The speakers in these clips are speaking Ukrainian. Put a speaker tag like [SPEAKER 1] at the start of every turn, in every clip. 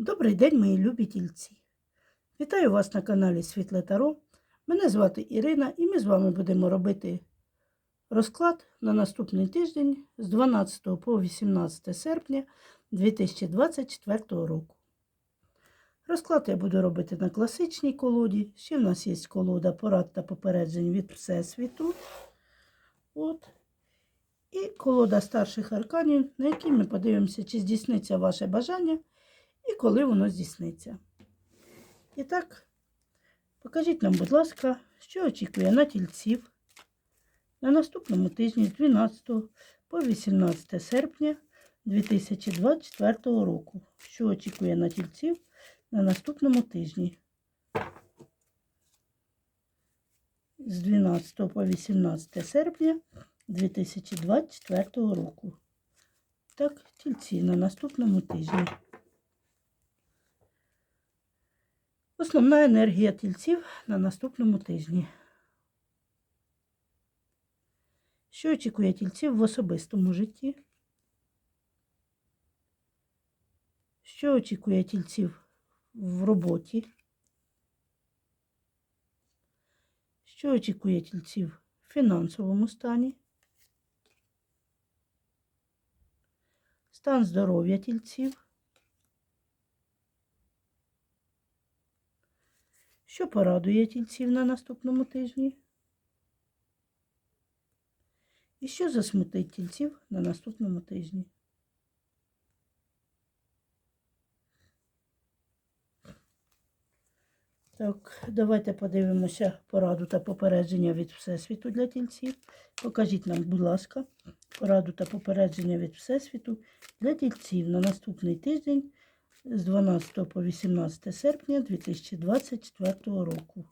[SPEAKER 1] Добрий день, мої любі тільці! Вітаю вас на каналі Світле Таро. Мене звати Ірина, і ми з вами будемо робити розклад на наступний тиждень з 12 по 18 серпня 2024 року. Розклад я буду робити на класичній колоді. Ще в нас є колода порад та попереджень від Всесвіту. От. І колода старших арканів, на якій ми подивимося, чи здійсниться ваше бажання і коли воно здійсниться. І так, покажіть нам, будь ласка, що очікує на тільців на наступному тижні з 12 по 18 серпня 2024 року. Що очікує на тільців на наступному тижні з 12 по 18 серпня 2024 року. Так, тільці на наступному тижні. Основна енергія тільців на наступному тижні. Що очікує тільців в особистому житті? Що очікує тільців в роботі? Що очікує тільців в фінансовому стані? Стан здоров'я тільців? Що порадує тільців на наступному тижні? І що засмутить тільців на наступному тижні? Так, давайте подивимося пораду та попередження від Всесвіту для тільців. Покажіть нам, будь ласка, пораду та попередження від Всесвіту для тільців на наступний тиждень з 12 по 18 серпня 2024 року.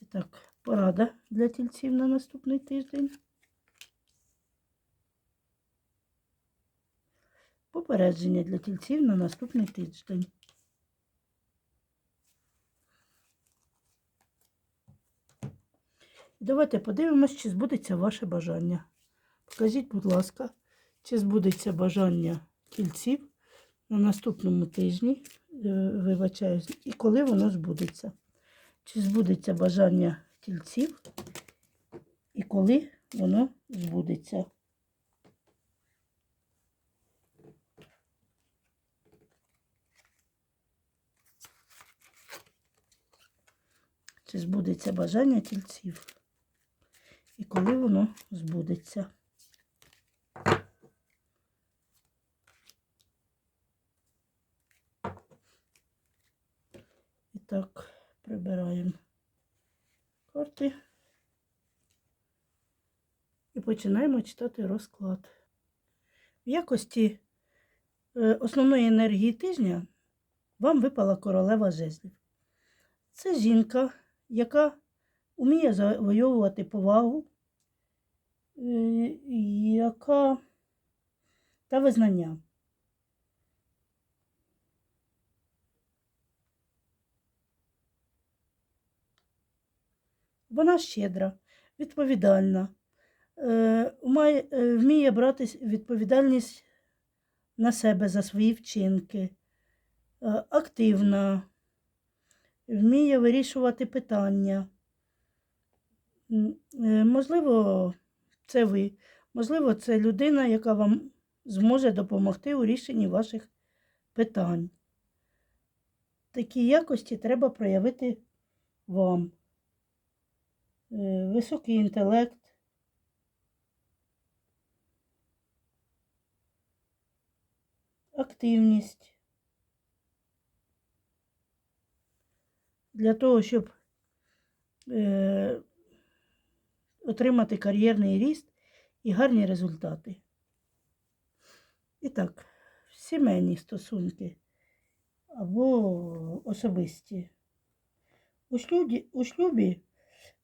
[SPEAKER 1] І так, порада для тільців на наступний тиждень. Попередження для тільців на наступний тиждень. Давайте подивимось, чи збудеться ваше бажання. Покажіть, будь ласка, чи збудеться бажання тільців на наступному тижні, е, вибачаюсь, і коли воно збудеться. Чи збудеться бажання тільців і коли воно збудеться. Чи збудеться бажання тільців? І коли воно збудеться? І так, прибираємо карти і починаємо читати розклад. В якості е, основної енергії тижня вам випала королева жезлів. Це жінка, яка вміє завойовувати повагу, е, яка та визнання. Вона щедра, відповідальна, е, е, вміє брати відповідальність на себе за свої вчинки, е, активна, вміє вирішувати питання. Можливо, це ви, можливо, це людина, яка вам зможе допомогти у рішенні ваших питань. Такі якості треба проявити вам. Е, Високий інтелект. Активність. Для того, щоб е, отримати кар'єрний ріст і гарні результати. І так, сімейні стосунки або особисті. У шлюбі, у шлюбі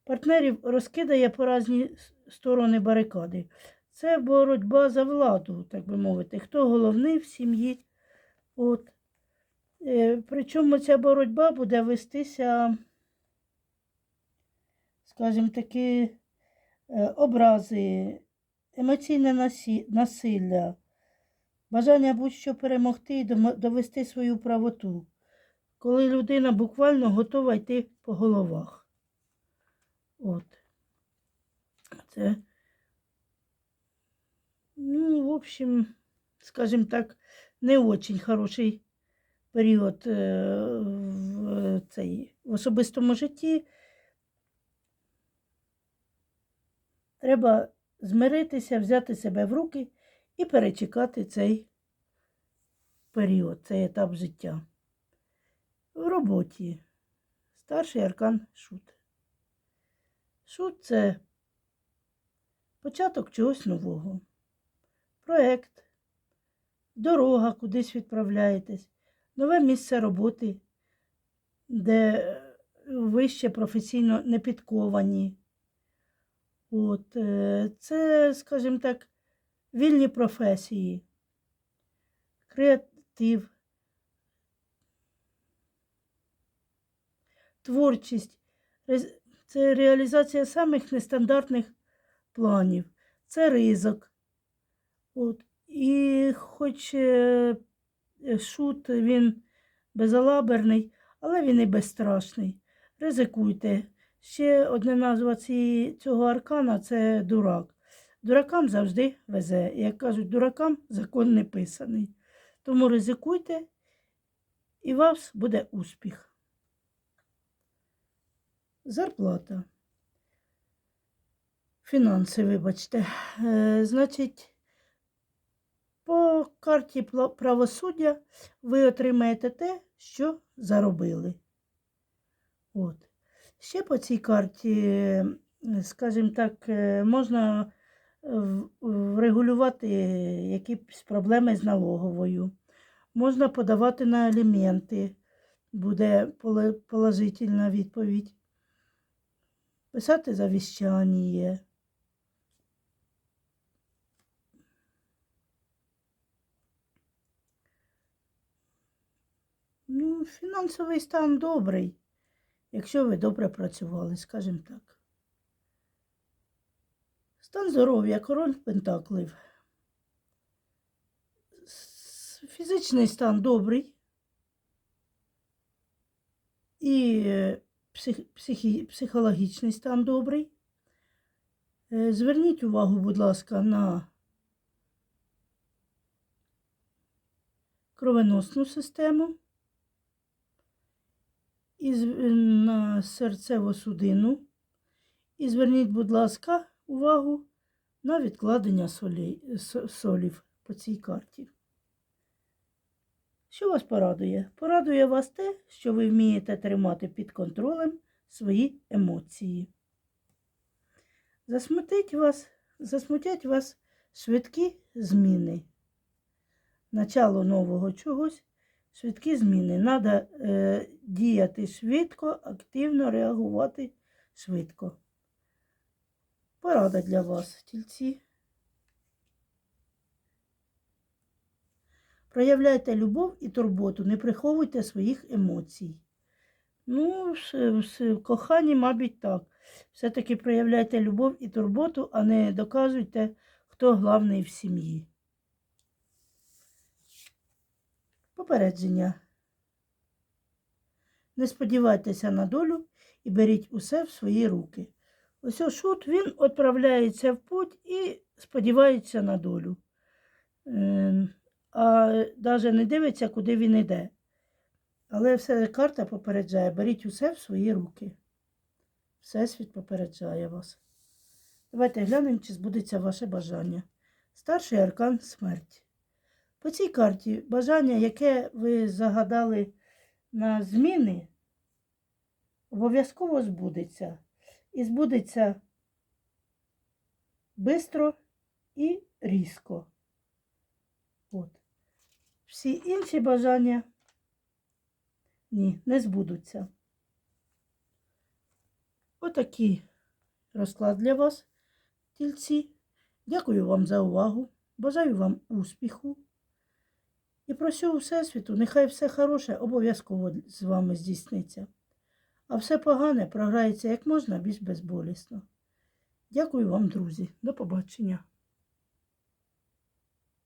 [SPEAKER 1] партнерів розкидає по різні сторони барикади. Це боротьба за владу, так би мовити. Хто головний в сім'ї? От. Е, Причому ця боротьба буде вестися, скажімо таки, е, образи, емоційне насилля, Бажання будь-що перемогти і довести свою правоту, коли людина буквально готова йти по головах. От. Це, ну, в общем, скажімо так, не очень хороший період е, в, цей, в особистому житті. Треба змиритися, взяти себе в руки і перечекати цей період, цей етап життя. В роботі старший аркан шут. Шут це початок чогось нового. Проект, дорога, кудись відправляєтесь, нове місце роботи, де ви ще професійно не підковані. От, е, це, скажімо так, вільні професії, креатив, творчість. Це реалізація самих нестандартних планів, це ризик. От. І хоч е, шут він безалаберний, але він і безстрашний. Ризикуйте. Ще одна назва цього аркана це дурак. Дуракам завжди везе. Як кажуть, дуракам закон не писаний. Тому ризикуйте, і у вас буде успіх. Зарплата. Фінанси, вибачте. Е, значить, по карті правосуддя ви отримаєте те, що заробили. От. Ще по цій карті, е, скажімо так, е, можна врегулювати якісь проблеми з налоговою. Можна подавати на аліменти, буде положительна відповідь. Писати завіщання. Ну, фінансовий стан добрий, якщо ви добре працювали, скажімо так. Стан здоров'я, король пентаклів. Фізичний стан добрий. І псих, психі, психологічний стан добрий. Е, Зверніть увагу, будь ласка, на кровоносну систему і на серцеву судину. І зверніть, будь ласка, увагу на відкладення солі, солів по цій карті. Що вас порадує? Порадує вас те, що ви вмієте тримати під контролем свої емоції. Засмутить вас, засмутять вас швидкі зміни. Начало нового чогось, швидкі зміни. Треба е, діяти швидко, активно реагувати швидко. Порада для вас, тільці. Проявляйте любов і турботу, не приховуйте своїх емоцій. Ну, в, коханні, мабуть, так. Все-таки проявляйте любов і турботу, а не доказуйте, хто главний в сім'ї. Попередження. Не сподівайтеся на долю і беріть усе в свої руки. Ось о шут він відправляється в путь і сподівається на долю. А навіть не дивиться, куди він йде. Але все карта попереджає, беріть усе в свої руки. Всесвіт попереджає вас. Давайте глянемо, чи збудеться ваше бажання. Старший аркан смерть. По цій карті бажання, яке ви загадали на зміни, обов'язково збудеться. І збудеться бистро і різко. От. Всі інші бажання ні, не збудуться. Отакий розклад для вас, тільці. Дякую вам за увагу. Бажаю вам успіху. І просю у Всесвіту, нехай все хороше обов'язково з вами здійсниться. А все погане програється як можна більш безболісно. Дякую вам, друзі. До побачення.